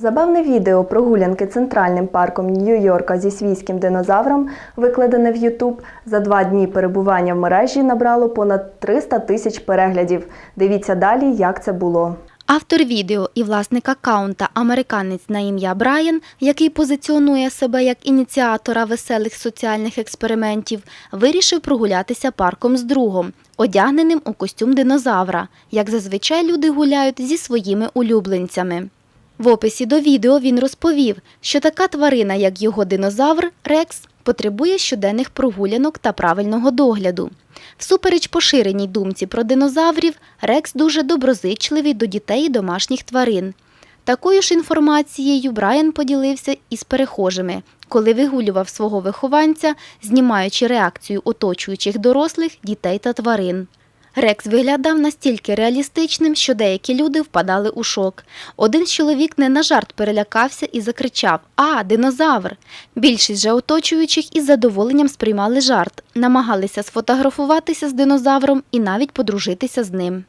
Забавне відео прогулянки центральним парком Нью-Йорка зі свійським динозавром, викладене в Ютуб, за два дні перебування в мережі набрало понад 300 тисяч переглядів. Дивіться далі, як це було. Автор відео і власник аккаунта американець на ім'я Брайан, який позиціонує себе як ініціатора веселих соціальних експериментів, вирішив прогулятися парком з другом, одягненим у костюм динозавра, як зазвичай люди гуляють зі своїми улюбленцями. В описі до відео він розповів, що така тварина, як його динозавр Рекс, потребує щоденних прогулянок та правильного догляду. Всупереч поширеній думці про динозаврів, Рекс дуже доброзичливий до дітей і домашніх тварин. Такою ж інформацією Брайан поділився із перехожими, коли вигулював свого вихованця, знімаючи реакцію оточуючих дорослих, дітей та тварин. Рекс виглядав настільки реалістичним, що деякі люди впадали у шок. Один чоловік не на жарт перелякався і закричав А, динозавр! Більшість же оточуючих із задоволенням сприймали жарт, намагалися сфотографуватися з динозавром і навіть подружитися з ним.